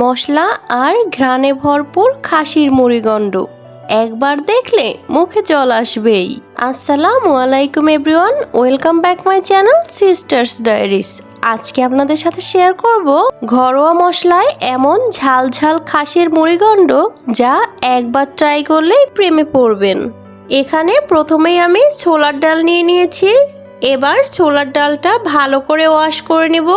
মশলা আর ঘ্রাণে ভরপুর খাসির মুড়িগণ্ড। একবার দেখলে মুখে জল আসবেই। আসসালামু আলাইকুম, everyone. Welcome back my channel sisters diaries আজকে আপনাদের সাথে শেয়ার করব ঘরোয়া মশলায় এমন ঝাল ঝাল খাসির মুড়িগণ্ড যা একবার ট্রাই করলেই প্রেমে পড়বেন। এখানে প্রথমেই আমি ছোলার ডাল নিয়ে নিয়েছি। এবার ছোলার ডালটা ভালো করে ওয়াশ করে নেব।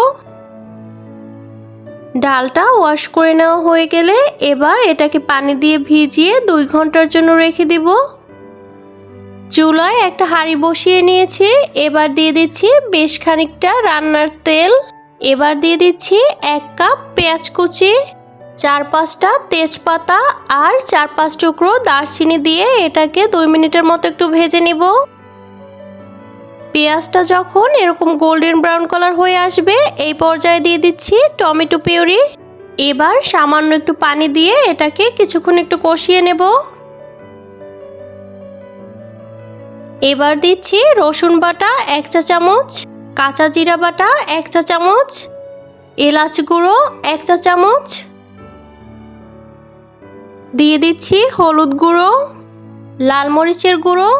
ডালটা ওয়াশ করে নেওয়া হয়ে গেলে এবার এটাকে পানি দিয়ে ভিজিয়ে দুই ঘণ্টার জন্য রেখে দিব। চুলায় একটা হাঁড়ি বসিয়ে নিয়েছি, এবার দিয়ে দিচ্ছি বেশ খানিকটা রান্নার তেল। এবার দিয়ে দিচ্ছি এক কাপ পেঁয়াজ কুচি, চার পাঁচটা তেজপাতা আর চার পাঁচ টুকরো দারচিনি দিয়ে এটাকে দুই মিনিটের মতো একটু ভেজে নিব। পেঁয়াজটা যখন এরকম গোল্ডেন ব্রাউন কালার হয়ে আসবে, এই পর্যায়ে দিয়ে দিচ্ছি টমেটো পিউরি এবার সামান্য একটু পানি দিয়ে এটাকে কিছুক্ষণ একটু কষিয়ে নেব। এবার দিচ্ছি রসুন বাটা এক চা চামচ, কাঁচা জিরা বাটা এক চা চামচ, এলাচ গুঁড়ো এক চা চামচ। দিয়ে দিচ্ছি হলুদ গুঁড়ো, লাল মরিচের গুঁড়ো,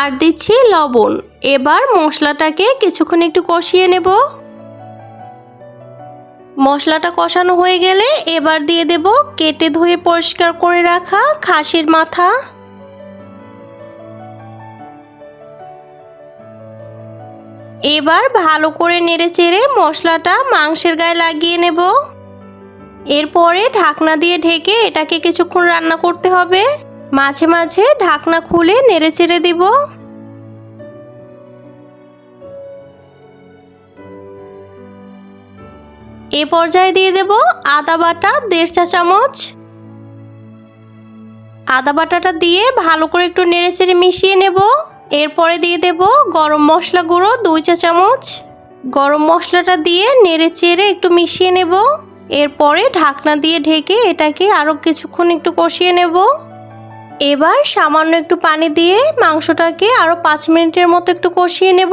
আর দিচ্ছি লবণ। এবার মশলাটাকে কিছুক্ষণ একটু কষিয়ে নেব। মশলাটা কষানো হয়ে গেলে এবার দিয়ে দেব কেটে ধুয়ে পরিষ্কার করে রাখা খাসির মাথা। এবার ভালো করে নেড়ে চেড়ে মশলাটা মাংসের গায়ে লাগিয়ে নেব। এরপরে ঢাকনা দিয়ে ঢেকে এটাকে কিছুক্ষণ রান্না করতে হবে। মাঝে মাঝে ঢাকনা খুলে নেড়ে চেড়ে দিব। এ পর্যায়ে দিয়ে দেব আদা বাটা, দেড় চা চামচ। আদা বাটাটা দিয়ে ভালো করে একটু নেড়ে চেড়ে মিশিয়ে নেব। এরপরে দিয়ে দেব গরম মশলা গুঁড়ো, দুই চা চামচ। গরম মশলাটা দিয়ে নেড়ে চেড়ে একটু মিশিয়ে নেব। এরপরে ঢাকনা দিয়ে ঢেকে এটাকে আরও কিছুক্ষণ একটু কষিয়ে নেব। এবার সামান্য একটু পানি দিয়ে মাংসটাকে আরও পাঁচ মিনিটের মতো একটু কষিয়ে নেব।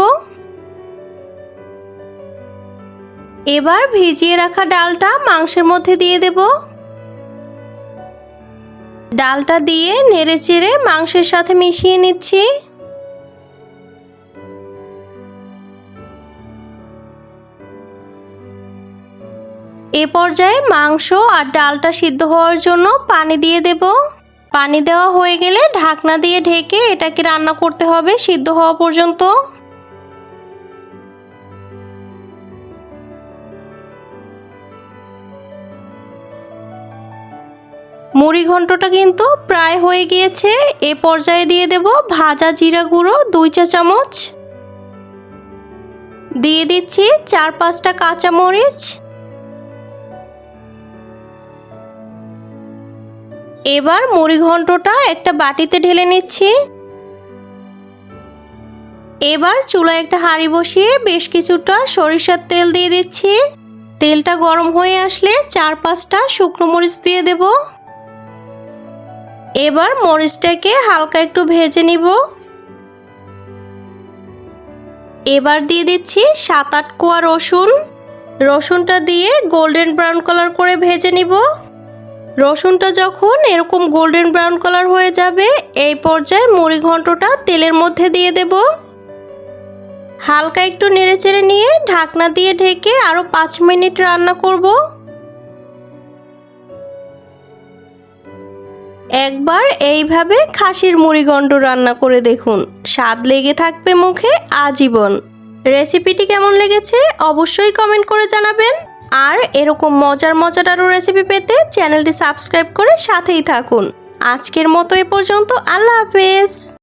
এবার ভিজিয়ে রাখা ডালটা মাংসের মধ্যে দিয়ে দেব। ডালটা দিয়ে নেড়ে চেড়ে মাংসের সাথে মিশিয়ে নিচ্ছি। এ পর্যায়ে মাংস আর ডালটা সিদ্ধ হওয়ার জন্য পানি দিয়ে দেব। পানি দেওয়া হয়ে গেলে ঢাকনা দিয়ে ঢেকে এটাকে রান্না করতে হবে সিদ্ধ হওয়া পর্যন্ত। মুড়ি ঘন্টটা কিন্তু প্রায় হয়ে গিয়েছে। এ পর্যায়ে দিয়ে দেব ভাজা জিরা গুঁড়ো, দুই চা চামচ। দিয়ে দিচ্ছি চার পাঁচটা কাঁচা মরিচ। এবার মুড়ি ঘন্টটা একটা বাটিতে ঢেলে নিচ্ছি। এবার চুলায় একটা হাঁড়ি বসিয়ে বেশ কিছুটা সরিষার তেল দিয়ে দিচ্ছি। তেলটা গরম হয়ে আসলে চার পাঁচটা শুকনো মরিচ দিয়ে দেব। এবার মরিচটাকে হালকা একটু ভেজে নিব। এবার দিয়ে দিচ্ছি সাত আট কোয়া রসুন। রসুনটা দিয়ে গোল্ডেন ব্রাউন কালার করে ভেজে নিব। রসুনটা যখন এরকম গোল্ডেন ব্রাউন কালার হয়ে যাবে, এই পর্যায়ে মুড়ি ঘন্টটা তেলের মধ্যে দিয়ে দেব। হালকা একটু নেড়েচেড়ে নিয়ে ঢাকনা দিয়ে ঢেকে আরও পাঁচ মিনিট রান্না করব। একবার এইভাবে খাসির মুড়িগণ্ড রান্না করে দেখুন। স্বাদ লেগে থাকবে মুখে আজীবন। রেসিপিটি কেমন লেগেছে অবশ্যই কমেন্ট করে জানাবেন। আর এরকম মজার মজার আরও রেসিপি পেতে চ্যানেলটি সাবস্ক্রাইব করে সাথেই থাকুন। আজকের মতো এ পর্যন্ত, আল্লাহ হাফেজ।